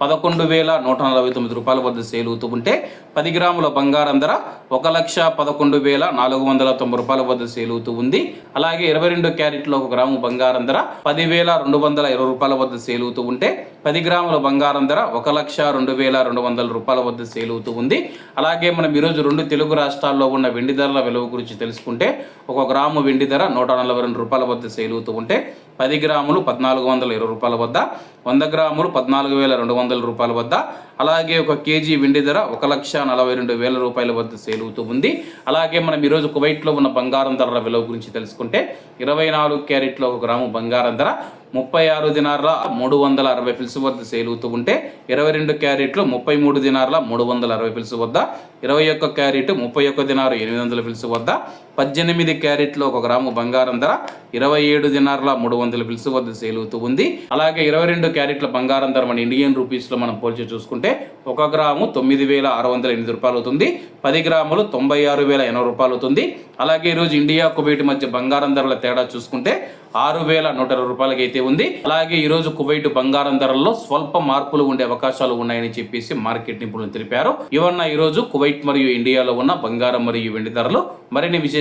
పదకొండు వేల నూట నలభై తొమ్మిది రూపాయల వద్ద సేల్ అవుతూ ఉంటే పది గ్రాముల బంగారం ధర ఒక లక్ష పదకొండు వేల నాలుగు వందల తొంభై రూపాయల వద్ద సేల్ అవుతూ ఉంది. అలాగే ఇరవై రెండు క్యారెట్ల ఒక గ్రాము బంగారం ధర పదివేల రెండు వందల ఇరవై రూపాయల వద్ద సేల్ అవుతూ ఉంటే పది గ్రాముల బంగారం ధర ఒక లక్ష రెండు వేల రెండు వందల రూపాయల వద్ద సేల్ అవుతూ ఉంది. అలాగే మనం ఈరోజు రెండు తెలుగు రాష్ట్రాల్లో ఉన్న వెండి ధరల విలువ గురించి తెలుసుకుంటే ఒక గ్రాము వెండి ధర నూట నలభై రెండు రూపాయల వద్ద సేల్ అవుతూ ఉంటే పది గ్రాములు పద్నాలుగు వందల ఇరవై రూపాయల వద్ద వంద గ్రాములు పద్నాలుగు వేల రెండు వందల వందల రూపాయల వద్ద అలాగే ఒక కేజీ వెండి ధర ఒక లక్ష నలభై రెండు వేల రూపాయల వద్ద సేల్ అవుతూ ఉంది. అలాగే మనం ఈరోజు కువైట్లో ఉన్న బంగారం ధరల విలువ గురించి తెలుసుకుంటే ఇరవై నాలుగు క్యారెట్లో ఒక గ్రాము బంగారం ధర ముప్పై ఆరు దినార్ల మూడు వందల అరవై ఫిల్స్ వద్ద సేల్ అవుతూ ఉంటే ఇరవై రెండు క్యారెట్లు ముప్పై మూడు దినార్ల మూడు వందల అరవై ఫిల్స్ వద్ద ఇరవై ఒక్క క్యారెట్ ముప్పై ఒక్క దినారు ఎనిమిది వందల ఫిల్స్ వద్ద పద్దెనిమిది క్యారెట్లు ఒక గ్రాము బంగారం ధర ఇరవై ఏడు దినార్ల మూడు వందల పిలుసు వద్ద సేల్ అవుతూ ఉంది. అలాగే ఇరవై రెండు క్యారెట్ల బంగారం ధర మన ఇండియన్ రూపీస్లో మనం పోల్చి చూసుకుంటే ఒక గ్రాము తొమ్మిది వేల ఆరు వందల ఎనిమిది రూపాయలు అవుతుంది పది గ్రాములు తొంభై ఆరు వేల ఎనభై రూపాయలు అవుతుంది అలాగే ఈరోజు ఇండియా కువైట్ మధ్య బంగారం ధరల తేడా చూసుకుంటే ఆరు వేల నూట ఇరవై రూపాయలకి అయితే ఉంది. అలాగే ఈరోజు కువైట్ బంగారం ధరల్లో స్వల్ప మార్పులు ఉండే అవకాశాలు ఉన్నాయని చెప్పేసి మార్కెట్ నిపుణులు తెలిపారు. ఇవన్న ఈరోజు కువైట్ మరియు ఇండియాలో ఉన్న బంగారం మరియు వెండి ధరలు మరిన్ని